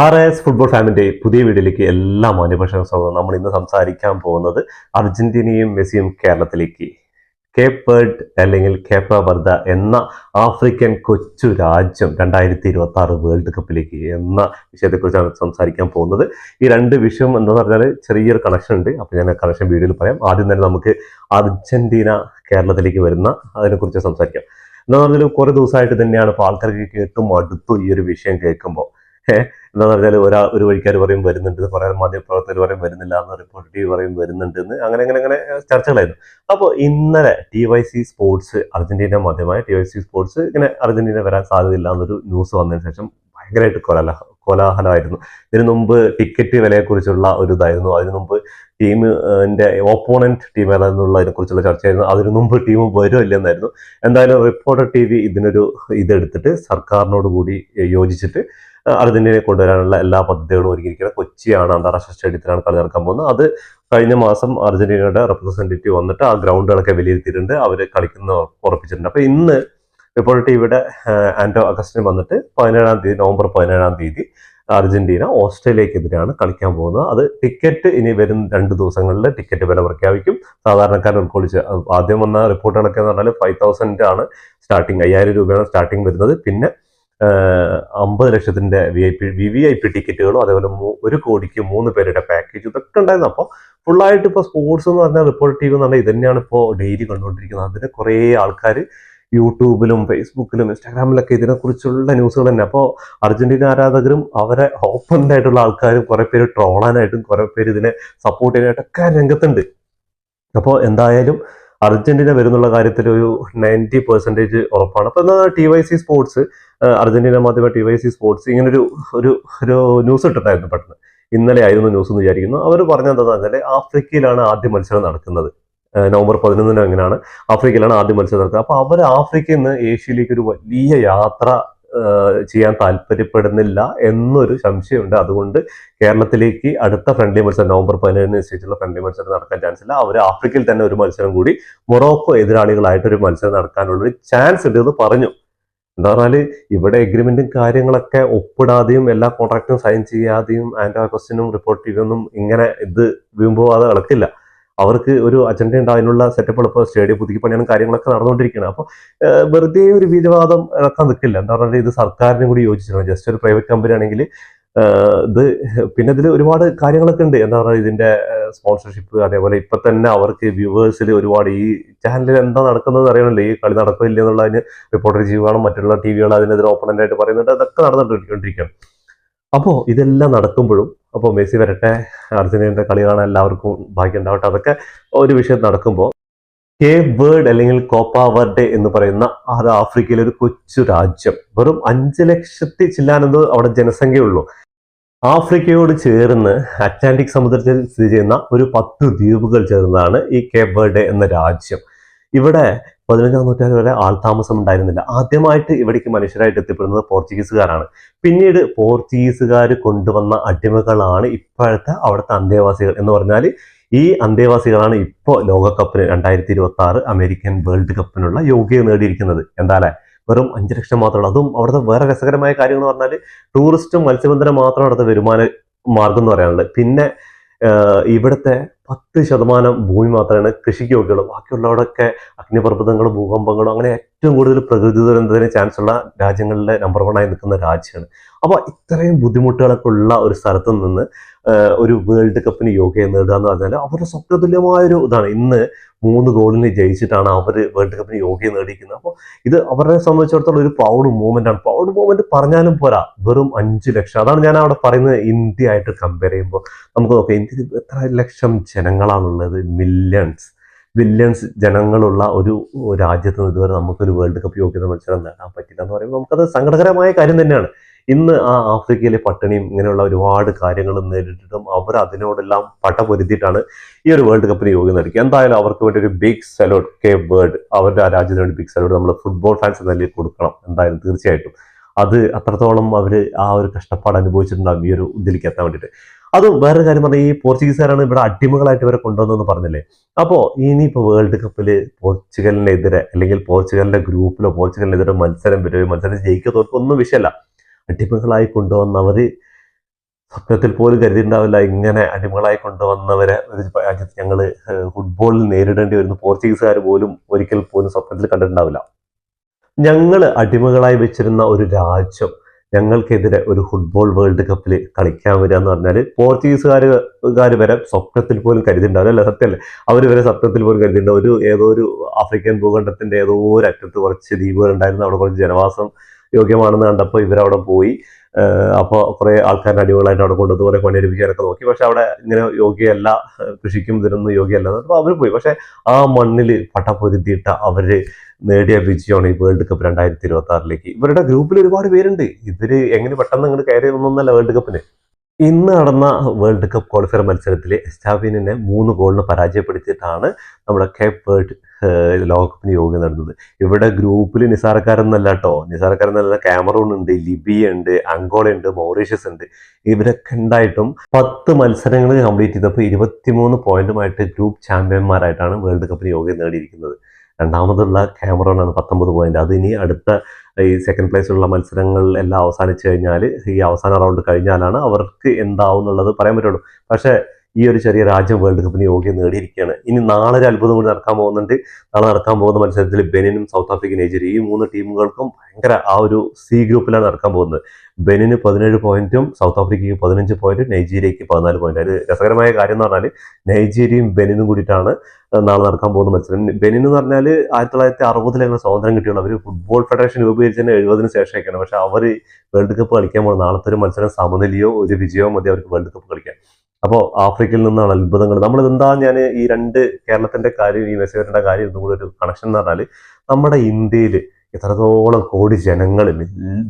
R S football ഫാമിന്റെ പുതിയ വീഡിയോയിലേക്ക് എല്ലാ മാന്യപക്ഷ സ്വാഗതം. നമ്മൾ ഇന്ന് സംസാരിക്കാൻ പോകുന്നത് അർജന്റീനയും മെസ്സിയും കേരളത്തിലേക്ക്. കേപ്പേർഡ് അല്ലെങ്കിൽ കേപ്പ വർദ്ധ എന്ന ആഫ്രിക്കൻ കൊച്ചു രാജ്യം രണ്ടായിരത്തി ഇരുപത്തി ആറ് വേൾഡ് കപ്പിലേക്ക് എന്ന വിഷയത്തെക്കുറിച്ചാണ് സംസാരിക്കാൻ പോകുന്നത്. ഈ രണ്ട് വിഷയം എന്താന്ന് പറഞ്ഞാൽ ചെറിയൊരു കണക്ഷൻ ഉണ്ട്. അപ്പോൾ ഞാൻ കണക്ഷൻ വീഡിയോയിൽ പറയാം. ആദ്യം തന്നെ നമുക്ക് അർജന്റീന കേരളത്തിലേക്ക് വരുന്ന അതിനെക്കുറിച്ച് സംസാരിക്കാം. എന്താ പറഞ്ഞാൽ കുറെ ദിവസമായിട്ട് തന്നെയാണ് ഇപ്പോൾ ആൾക്കാർക്ക് കേട്ടും അടുത്തു ഈ ഒരു വിഷയം കേൾക്കുമ്പോൾ എന്താ പറഞ്ഞാൽ ഒരാ ഒരു വഴിക്കാർ പറയും വരുന്നുണ്ട് പറയാൻ മാധ്യമപ്രവർത്തകർ പറയും വരുന്നില്ല എന്ന് റിപ്പോർട്ട് ടി പറയും വരുന്നുണ്ട് എന്ന് അങ്ങനെ അങ്ങനെ അങ്ങനെ ചർച്ചകളായിരുന്നു. അപ്പോൾ ഇന്നലെ T Y C sports Argentina മാധ്യമമായ ടി വൈ സി സ്പോർട്സ് ഇങ്ങനെ അർജന്റീന വരാൻ സാധ്യതയില്ല എന്നൊരു ന്യൂസ് വന്നതിന് ശേഷം ഭയങ്കരമായിട്ട് കൊല കോലാഹലമായിരുന്നു. ഇതിനു മുമ്പ് ടിക്കറ്റ് വിലയെക്കുറിച്ചുള്ള ഒരു ഇതായിരുന്നു അതിനു മുമ്പ് ടീമിന്റെ ഓപ്പോണന്റ് ടീം ഏതാണെന്നുള്ളതിനെ കുറിച്ചുള്ള ചർച്ചയായിരുന്നു. അതിനു മുമ്പ് ടീം വരുമോ ഇല്ലെന്നായിരുന്നു എന്തായാലും റിപ്പോർട്ടർ ടി വി ഇതിനൊരു ഇതെടുത്തിട്ട് സർക്കാരിനോട് കൂടി യോജിച്ചിട്ട് അർജന്റീനയെ കൊണ്ടുവരാനുള്ള എല്ലാ പദ്ധതികളും ഒരുക്കിയിരിക്കുന്നത് കൊച്ചിയാണ് അന്താരാഷ്ട്ര സ്റ്റേഡിയത്തിലാണ് കളി നടക്കാൻ പോകുന്നത്. അത് കഴിഞ്ഞ മാസം അർജന്റീനയുടെ റെപ്രസെന്റേറ്റീവ് വന്നിട്ട് ആ ഗ്രൗണ്ടുകളൊക്കെ വിലയിരുത്തിയിട്ടുണ്ട്. അവർ കളിക്കുന്ന ഉറപ്പിച്ചിട്ടുണ്ട്. അപ്പൊ ഇന്ന് റിപ്പോർട്ടർ ഇവിടെ ആൻഡോ അഗസ്റ്റിന് വന്നിട്ട് പതിനേഴാം തീയതി നവംബർ പതിനേഴാം തീയതി അർജന്റീന ഓസ്ട്രേലിയക്കെതിരെയാണ് കളിക്കാൻ പോകുന്നത്. അത് ടിക്കറ്റ് ഇനി വരും രണ്ട് ദിവസങ്ങളിൽ ടിക്കറ്റ് വില പ്രഖ്യാപിക്കും. സാധാരണക്കാരൻ ഉൾക്കൊള്ളിച്ച് ആദ്യം വന്ന റിപ്പോർട്ടുകളൊക്കെ എന്ന് പറഞ്ഞാൽ ഫൈവ് തൗസൻഡ് ആണ് സ്റ്റാർട്ടിങ് അയ്യായിരം രൂപയാണ് സ്റ്റാർട്ടിങ് വരുന്നത്. പിന്നെ അമ്പത് ലക്ഷത്തിന്റെ V I P V V I P ടിക്കറ്റുകളും അതേപോലെ ഒരു കോടിക്ക് മൂന്ന് പേരുടെ പാക്കേജ് ഇതൊക്കെ ഉണ്ടായിരുന്നു. അപ്പോൾ ഫുള്ളായിട്ട് ഇപ്പോൾ സ്പോർട്സ് എന്ന് പറഞ്ഞാൽ റിപ്പോർട്ട് ടി എന്ന് പറഞ്ഞാൽ ഇത് തന്നെയാണ് ഇപ്പോൾ ഡെയിലി കണ്ടുകൊണ്ടിരിക്കുന്നത്. അതിന് കുറേ ആൾക്കാർ യൂട്യൂബിലും ഫേസ്ബുക്കിലും ഇൻസ്റ്റാഗ്രാമിലൊക്കെ ഇതിനെക്കുറിച്ചുള്ള ന്യൂസുകൾ തന്നെ. അപ്പോൾ അർജന്റീന ആരാധകരും അവരെ ഓപ്പണന്റ് ആയിട്ടുള്ള ആൾക്കാരും കുറേ പേര് ട്രോളാനായിട്ടും കുറേ പേര് ഇതിനെ സപ്പോർട്ട് ചെയ്യാനായിട്ടൊക്കെ രംഗത്തുണ്ട്. അപ്പോൾ എന്തായാലും അർജന്റീന വരുന്നുള്ള കാര്യത്തിൽ ഒരു നയന്റി പെർസെന്റേജ് ഉറപ്പാണ്. അപ്പോൾ എന്നാൽ T Y C sports Argentina മാധ്യമ ടി വൈ സി സ്പോർട്സ് ഇങ്ങനൊരു ഒരു ഒരു ന്യൂസ് ഇട്ടിട്ടായിരുന്നു പെട്ടെന്ന്. ഇന്നലെ ആയിരുന്നു ന്യൂസ് എന്ന് വിചാരിക്കുന്നു. അവർ പറഞ്ഞെന്താണെന്ന് വെച്ചാൽ ആഫ്രിക്കയിലാണ് ആദ്യ മത്സരം നടക്കുന്നത്. നവംബർ പതിനൊന്നിന് അങ്ങനെയാണ് ആഫ്രിക്കയിലാണ് ആദ്യ മത്സരം നടക്കുക അപ്പോൾ അവർ ആഫ്രിക്കയിൽ നിന്ന് ഏഷ്യയിലേക്ക് ഒരു വലിയ യാത്ര ചെയ്യാൻ താല്പര്യപ്പെടുന്നില്ല എന്നൊരു സംശയമുണ്ട്. അതുകൊണ്ട് കേരളത്തിലേക്ക് അടുത്ത ഫ്രണ്ട്ലി മത്സരം നവംബർ പതിനേഴിന് നിശ്ചയിച്ചുള്ള ഫ്രണ്ട്ലി മത്സരം നടക്കാൻ ചാൻസ് ഇല്ല. അവർ ആഫ്രിക്കയിൽ തന്നെ ഒരു മത്സരം കൂടി മൊറോക്കോ എതിരാളികളായിട്ട് ഒരു മത്സരം നടക്കാനുള്ള ഒരു ചാൻസ് ഉണ്ട് എന്ന് പറഞ്ഞു. എന്താ പറഞ്ഞാൽ ഇവിടെ എഗ്രിമെന്റും കാര്യങ്ങളൊക്കെ ഒപ്പിടാതെയും എല്ലാ കോൺട്രാക്റ്റും സൈൻ ചെയ്യാതെയും ആൻഡ് ക്വസ്റ്റിനും റിപ്പോർട്ട് ചെയ്യുന്നതും ഇങ്ങനെ ഇത് വീഴുമ്പോൾ അത് നടക്കില്ല. അവർക്ക് ഒരു അജണ്ട ഉണ്ട് അതിനുള്ള സെറ്റപ്പ് ഇപ്പോൾ സ്റ്റേഡിയം പുതുക്കി പണിയാനും കാര്യങ്ങളൊക്കെ നടന്നുകൊണ്ടിരിക്കുകയാണ്. അപ്പോൾ വെറുതെ ഒരു വീരവാദം ഇറക്കാൻ നിൽക്കില്ല. എന്താ പറഞ്ഞാൽ ഇത് സർക്കാരിനും കൂടി യോജിച്ചിട്ടുണ്ട് ജസ്റ്റ് ഒരു പ്രൈവറ്റ് കമ്പനി ആണെങ്കിൽ ഇത് പിന്നെ ഇതിൽ ഒരുപാട് കാര്യങ്ങളൊക്കെ ഉണ്ട്. എന്താ പറയുക ഇതിന്റെ സ്പോൺസർഷിപ്പ് അതേപോലെ ഇപ്പൊ തന്നെ അവർക്ക് വ്യൂവേഴ്സിൽ ഒരുപാട് ഈ ചാനലിൽ എന്താ നടക്കുന്നത് അറിയണല്ലോ ഈ കളി നടക്കില്ല എന്നുള്ളതിന് റിപ്പോർട്ടർ ചെയ്യുകയാണ് മറ്റുള്ള ടി വികൾ അതിനെതിരെ ഓപ്പണന്റ് ആയിട്ട് പറയുന്നുണ്ട്. അതൊക്കെ നടന്നുകൊണ്ടിരിക്കുകയാണ്. അപ്പോൾ ഇതെല്ലാം നടക്കുമ്പോഴും അപ്പോൾ മെസ്സി വരട്ടെ അർജന്റീനയുടെ കളി കാണാൻ എല്ലാവർക്കും ഭാഗ്യം ഉണ്ടാവട്ടെ. അതൊക്കെ ഒരു വിഷയം നടക്കുമ്പോൾ കേപ്പ് വേർഡ് അല്ലെങ്കിൽ കോപ്പ വെർഡെ എന്ന് പറയുന്ന അത് ആഫ്രിക്കയിലെ ഒരു കൊച്ചു രാജ്യം. വെറും അഞ്ച് ലക്ഷത്തി ചില്ലാനെന്തോ അവിടെ ജനസംഖ്യയുള്ളൂ. ആഫ്രിക്കയോട് ചേർന്ന് അറ്റ്ലാന്റിക് സമുദ്രത്തിൽ സ്ഥിതി ചെയ്യുന്ന ഒരു പത്ത് ദ്വീപുകൾ ചേർന്നതാണ് ഈ കേപ്പ് വേർഡെ എന്ന രാജ്യം. ഇവിടെ പതിനഞ്ചാം നൂറ്റാണ്ട് വരെ ആൾതാമസം ഉണ്ടായിരുന്നില്ല. ആദ്യമായിട്ട് ഇവിടേക്ക് മനുഷ്യരായിട്ട് എത്തിപ്പെടുന്നത് പോർച്ചുഗീസുകാരാണ്. പിന്നീട് പോർച്ചുഗീസുകാർ കൊണ്ടുവന്ന അടിമകളാണ് ഇപ്പോഴത്തെ അവിടുത്തെ അന്തേവാസികൾ എന്ന് പറഞ്ഞാൽ ഈ അന്തേവാസികളാണ് ഇപ്പോൾ ലോകകപ്പിന് രണ്ടായിരത്തി ഇരുപത്തി ആറ് അമേരിക്കൻ വേൾഡ് കപ്പിനുള്ള യോഗ്യത നേടിയിരിക്കുന്നത്. എന്താ വെറും അഞ്ച് ലക്ഷം മാത്രമാണ് അതും അവിടുത്തെ വേറെ രസകരമായ കാര്യങ്ങൾ പറഞ്ഞാൽ ടൂറിസ്റ്റും മത്സ്യബന്ധനം മാത്രം അവിടുത്തെ വരുമാന മാർഗം എന്ന് പറയാനുള്ളത്. പിന്നെ ഇവിടുത്തെ പത്ത് ശതമാനം ഭൂമി മാത്രമാണ് കൃഷിക്ക് യോഗ്യമുള്ളൂ ബാക്കിയുള്ളവിടെയൊക്കെ അഗ്നിപർവതങ്ങളും ഭൂകമ്പങ്ങളും അങ്ങനെ ഏറ്റവും കൂടുതൽ പ്രകൃതി ദുരന്തത്തിന് ചാൻസ് ഉള്ള രാജ്യങ്ങളിലെ നമ്പർ വൺ ആയി നിൽക്കുന്ന രാജ്യമാണ്. അപ്പോൾ ഇത്രയും ബുദ്ധിമുട്ടുകളൊക്കെ ഉള്ള ഒരു സ്ഥലത്ത് നിന്ന് ഒരു വേൾഡ് കപ്പിന് യോഗ്യത നേടുക എന്ന് പറഞ്ഞാൽ അവരുടെ സ്വപ്നതുല്യമായൊരു ഇതാണ്. ഇന്ന് മൂന്ന് ഗോളിന് ജയിച്ചിട്ടാണ് അവർ വേൾഡ് കപ്പിന് യോഗ്യത നേടിയിരിക്കുന്നത്. അപ്പോൾ ഇത് അവരെ സംബന്ധിച്ചിടത്തോളം ഒരു പ്രൗഡ് മൂവ്മെന്റ് ആണ്. പ്രൗഡ് മൂവ്മെന്റ് പറഞ്ഞാലും പോരാ വെറും അഞ്ച് ലക്ഷം. അതാണ് ഞാൻ അവിടെ പറയുന്നത് ഇന്ത്യ ആയിട്ട് കമ്പയർ ചെയ്യുമ്പോൾ. നമുക്ക് നോക്കാം ഇന്ത്യയിൽ എത്ര ലക്ഷം ജനങ്ങളാണുള്ളത്? മില്യൺസ് ബില്യൺസ് ജനങ്ങളുള്ള ഒരു രാജ്യത്ത് നിന്ന് ഇതുവരെ നമുക്കൊരു വേൾഡ് കപ്പ് യോഗ്യത മത്സരം നേടാൻ പറ്റില്ല എന്ന് പറയുമ്പോൾ നമുക്കത് സങ്കടകരമായ കാര്യം തന്നെയാണ്. ഇന്ന് ആ ആഫ്രിക്കയിലെ പട്ടിണിയും ഇങ്ങനെയുള്ള ഒരുപാട് കാര്യങ്ങൾ നേരിട്ടിട്ടും അവർ അതിനോടെല്ലാം പട്ട പൊരുത്തിയിട്ടാണ് ഈ ഒരു വേൾഡ് കപ്പിന് യോഗ്യത നൽകി എന്തായാലും അവർക്ക് വേണ്ടി ഒരു ബിഗ് സലോട്ട് കെ വേർഡ് അവരുടെ ആ രാജ്യത്തിന് വേണ്ടി ബിഗ് സലോട്ട് നമ്മൾ ഫുട്ബോൾ ഫാൻസ് നൽകി കൊടുക്കണം എന്തായാലും തീർച്ചയായിട്ടും. അത് അത്രത്തോളം അവർ ആ ഒരു കഷ്ടപ്പാട് അനുഭവിച്ചിട്ടുണ്ടാകും ഈ ഒരു ഇതിലേക്ക് എത്താൻ വേണ്ടിയിട്ട്. അതും വേറൊരു കാര്യം പറഞ്ഞാൽ ഈ പോർച്ചുഗീസുകാരാണ് ഇവിടെ അടിമകളായിട്ട് ഇവരെ കൊണ്ടുവന്നെന്ന് പറഞ്ഞില്ലേ? അപ്പോൾ ഇനിയിപ്പോൾ വേൾഡ് കപ്പിൽ പോർച്ചുഗലിനെതിരെ അല്ലെങ്കിൽ പോർച്ചുഗലിന്റെ ഗ്രൂപ്പിലോ പോർച്ചുഗലിനെതിരെ മത്സരം വരുമോ മത്സരം ജയിക്കുക ഒന്നും വിഷയമല്ല. അടിമകളായി കൊണ്ടുവന്നവർ സ്വപ്നത്തിൽ പോലും കരുതിയിട്ടുണ്ടാവില്ല. ഇങ്ങനെ അടിമകളായി കൊണ്ടുവന്നവരെ ഞങ്ങൾ ഫുട്ബോളിൽ നേരിടേണ്ടി വരുന്ന പോർച്ചുഗീസുകാർ പോലും ഒരിക്കൽ പോലും സ്വപ്നത്തിൽ കണ്ടിട്ടുണ്ടാവില്ല. ഞങ്ങൾ അടിമകളായി വെച്ചിരുന്ന ഒരു രാജ്യം ഞങ്ങൾക്കെതിരെ ഒരു ഫുട്ബോൾ വേൾഡ് കപ്പിൽ കളിക്കാൻ വരിക എന്ന് പറഞ്ഞാൽ പോർച്ചുഗീസുകാരുകാർ വരെ സ്വപ്നത്തിൽ പോലും കരുതിണ്ടാവില്ല. അല്ല സത്യമല്ലേ അവർ വരെ സ്വപ്നത്തിൽ പോലും കരുതിണ്ട ഒരു ഏതോ ഒരു ആഫ്രിക്കൻ ഭൂഖണ്ഡത്തിന്റെ ഏതോ ഒരു അറ്റത്ത് കുറച്ച് ദ്വീപുകൾ ഉണ്ടായിരുന്നു. അവിടെ കുറച്ച് ജനവാസം യോഗ്യമാണെന്ന് കണ്ടപ്പോൾ ഇവരവിടെ പോയി. അപ്പോൾ കുറേ ആൾക്കാരുടെ അടിമകളായിട്ട് അവിടെ കൊണ്ടുവന്ന് കുറേ പണിയെടുപ്പിക്കാനൊക്കെ നോക്കി. പക്ഷെ അവിടെ ഇങ്ങനെ യോഗ്യല്ല കൃഷിക്കും ഇതിനൊന്നും യോഗ്യല്ല അപ്പോൾ അവർ പോയി. പക്ഷെ ആ മണ്ണിൽ പട്ട പൊരുത്തിയിട്ട അവർ നേടിയ വിജയമാണ് ഈ വേൾഡ് കപ്പ് രണ്ടായിരത്തി ഇരുപത്തി ആറിലേക്ക് ഇവരുടെ ഗ്രൂപ്പിൽ ഒരുപാട് പേരുണ്ട്. ഇവർ എങ്ങനെ പെട്ടെന്ന് അങ്ങോട്ട് കയറി വേൾഡ് കപ്പിന്. ഇന്ന് നടന്ന വേൾഡ് കപ്പ് ക്വാളിഫയർ മത്സരത്തിൽ എസ്റ്റാബിനെ മൂന്ന് ഗോളിന് പരാജയപ്പെടുത്തിയിട്ടാണ് നമ്മുടെ കേപ്പ് വേൾഡ് ലോകകപ്പിന് യോഗ്യത നടന്നത്. ഇവിടെ ഗ്രൂപ്പിൽ നിസാരക്കാരൊന്നല്ല കേട്ടോ നിസാരക്കാരെന്നല്ല ക്യാമറൂൺ ഉണ്ട് ലിബിയ ഉണ്ട് അങ്കോള ഉണ്ട് മൗറീഷ്യസ് ഉണ്ട്. ഇവരൊക്കെ ഉണ്ടായിട്ടും പത്ത് മത്സരങ്ങൾ കംപ്ലീറ്റ് ചെയ്തപ്പോൾ ഇരുപത്തിമൂന്ന് പോയിന്റുമായിട്ട് ഗ്രൂപ്പ് ചാമ്പ്യന്മാരായിട്ടാണ് വേൾഡ് കപ്പിന് യോഗ്യത നേടിയിരിക്കുന്നത്. രണ്ടാമതുള്ള ക്യാമറോണാണ് പത്തൊമ്പത് പോയിന്റ് അത് ഇനി അടുത്ത ഈ സെക്കൻഡ് പ്ലേസിലുള്ള മത്സരങ്ങൾ എല്ലാം അവസാനിച്ചു കഴിഞ്ഞാൽ ഈ അവസാന റൗണ്ട് കഴിഞ്ഞാലാണ് അവർക്ക് എന്താവും എന്നുള്ളത് പറയാൻ പറ്റുള്ളൂ. പക്ഷേ ഈ ഒരു ചെറിയ രാജ്യം വേൾഡ് കപ്പിന് യോഗ്യം നേടിയിരിക്കുകയാണ്. ഇനി നാളെ ഒരു അത്ഭുതം കൂടി നടക്കാൻ പോകുന്നുണ്ട്. നാളെ നടക്കാൻ പോകുന്ന മത്സരത്തിൽ ബെനിനും സൗത്ത് ആഫ്രിക്കൻ നൈജീരിയ ഈ മൂന്ന് ടീമുകൾക്കും ഭയങ്കര ആ ഒരു സി ഗ്രൂപ്പിലാണ് നടക്കാൻ പോകുന്നത്. ബെനിന് പതിനേഴ് പോയിന്റും സൗത്ത് ആഫ്രിക്കയ്ക്ക് പതിനഞ്ച് പോയിന്റും നൈജീരിയയ്ക്ക് പതിനാല് പോയിന്റ്. അത് രസകരമായ കാര്യം എന്ന് പറഞ്ഞാൽ നൈജീരിയയും ബെനിനും കൂടിയിട്ടാണ് നാളെ നടക്കാൻ പോകുന്ന മത്സരം. ബെനിൻ എന്ന് പറഞ്ഞാൽ ആയിരത്തി തൊള്ളായിരത്തി അറുപതിലാണ് സ്വാതന്ത്ര്യം കിട്ടിയുള്ളൂ അവർ ഫുട്ബോൾ ഫെഡറേഷൻ രൂപീകരിച്ചതിന് എഴുപതിന് ശേഷമൊക്കെയാണ് പക്ഷെ അവർ വേൾഡ് കപ്പ് കളിക്കാൻ പോകുന്ന നാളത്തെ ഒരു മത്സരം സമനിലയോ ഒരു വിജയമോ മതി അവർക്ക് വേൾഡ് കപ്പ് കളിക്കാൻ. അപ്പോൾ ആഫ്രിക്കയിൽ നിന്നാണ് അത്ഭുതങ്ങൾ. നമ്മൾ എന്താ ഞാൻ ഈ രണ്ട് കേരളത്തിന്റെ കാര്യം ഈ മെസ്സേജിന്റെ കാര്യം ഇതും കൂടെ ഒരു കണക്ഷൻ എന്ന് പറഞ്ഞാൽ നമ്മുടെ ഇന്ത്യയിൽ എത്രത്തോളം കോടി ജനങ്ങൾ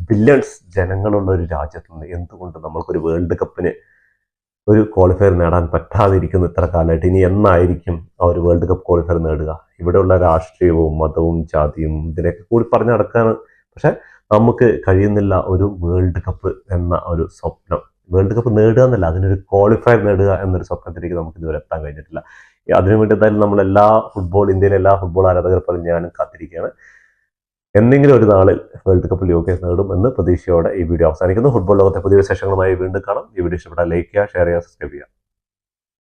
ബില്യൺസ് ജനങ്ങളുള്ള ഒരു രാജ്യത്തുനിന്ന് എന്തുകൊണ്ട് നമ്മൾക്കൊരു വേൾഡ് കപ്പിന് ഒരു ക്വാളിഫയർ നേടാൻ പറ്റാതിരിക്കുന്നു ഇത്ര കാലമായിട്ട്? ഇനി എന്നായിരിക്കും ആ ഒരു വേൾഡ് കപ്പ് ക്വാളിഫയർ നേടുക? ഇവിടെയുള്ള രാഷ്ട്രീയവും മതവും ജാതിയും ഇതിനൊക്കെ കൂടി പറഞ്ഞു നടക്കാണ്. പക്ഷെ നമുക്ക് കഴിയുന്നില്ല ഒരു വേൾഡ് കപ്പ് എന്ന ഒരു സ്വപ്നം. വേൾഡ് കപ്പ് നേടുക എന്നല്ല അതിനൊരു ക്വാളിഫയർ നേടുക എന്നൊരു സ്വപ്നത്തിലേക്ക് നമുക്ക് ഇതുവരെ എത്താൻ കഴിഞ്ഞിട്ടില്ല. അതിനുവേണ്ടി എന്തായാലും നമ്മൾ എല്ലാ ഫുട്ബോൾ ഇന്ത്യയിലെ എല്ലാ ഫുട്ബോൾ ആരാധകർ പറഞ്ഞ് ഞാനും കാത്തിരിക്കുകയാണ്. എന്തെങ്കിലും ഒരു നാളിൽ വേൾഡ് കപ്പിൽ യോഗ്യത നേടും എന്ന് പ്രതീക്ഷയോടെ ഈ വീഡിയോ അവസാനിക്കുന്നു. ഫുട്ബോൾ ലോകത്തെ പുതിയ വിശേഷങ്ങളുമായി വീണ്ടും കാണാം. ഈ വീഡിയോ ഇഷ്ടപ്പെട്ടാൽ ലൈക്ക് ചെയ്യുക ഷെയർ ചെയ്യുക സബ്സ്ക്രൈബ് ചെയ്യുക.